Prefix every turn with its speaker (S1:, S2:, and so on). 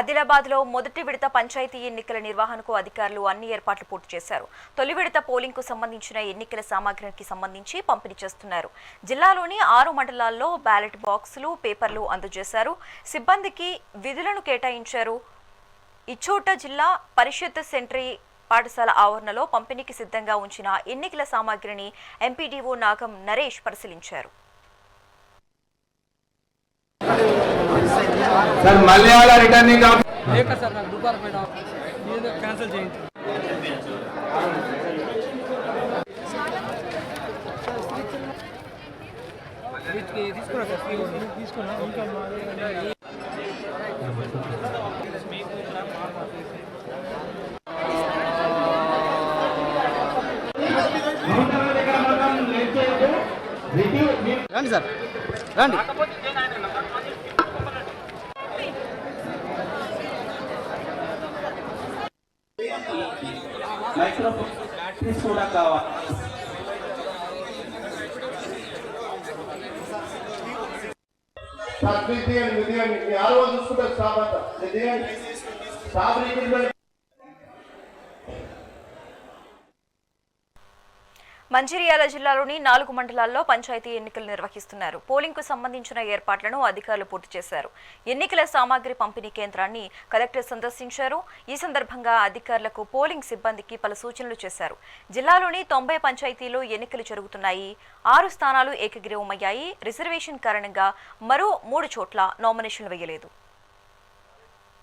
S1: ఆదిలాబాద్లో మొదటి విడత పంచాయతీ ఎన్నికల నిర్వహణకు అధికారులు అన్ని ఏర్పాట్లు పూర్తి చేశారు. తొలి విడత పోలింగ్కు సంబంధించిన ఎన్నికల సామగ్రికి సంబంధించి పంపిణీ చేస్తున్నారు. జిల్లాలోని ఆరు మండలాల్లో బ్యాలెట్ బాక్సులు పేపర్లు అందజేశారు. సిబ్బందికి విధులను కేటాయించారు. ఇచ్చోట జిల్లా పరిషత్ సెంట్రీ పాఠశాల ఆవరణలో పంపిణీకి సిద్ధంగా ఉంచిన ఎన్నికల సామాగ్రిని ఎంపీడీఓ నాగం నరేష్ పరిశీలించారు.
S2: సార్ రిటర్నింగ్
S3: నాకు డిపార్ట్మెంట్ ఏదో క్యాన్సిల్ చేయండి తీసుకున్నా సార్ తీసుకున్నా ఇంకా రండి సార్ రండి.
S2: మైక్రోఫోన్ కూడా కావాలి
S4: సార్ ప్లీజ్ మీరు దిగండి ఆరు రోజులు చూసుకుంటారు స్టాఫ్ అంతా మీరు
S1: మంచిర్యాల జిల్లాలోని నాలుగు మండలాల్లో పంచాయతీ ఎన్నికలు నిర్వహిస్తున్నారు. పోలింగ్కు సంబంధించిన ఏర్పాట్లను అధికారులు పూర్తి చేశారు. ఎన్నికల సామాగ్రి పంపిణీ కేంద్రాన్ని కలెక్టర్ సందర్శించారు. ఈ సందర్భంగా అధికారులకు పోలింగ్ సిబ్బందికి పలు సూచనలు చేశారు. జిల్లాలోని తొంభై పంచాయతీలో ఎన్నికలు జరుగుతున్నాయి. ఆరు స్థానాలు ఏకగ్రీవమయ్యాయి. రిజర్వేషన్ కారణంగా మరో మూడు చోట్ల నామినేషన్లు వేయలేదు.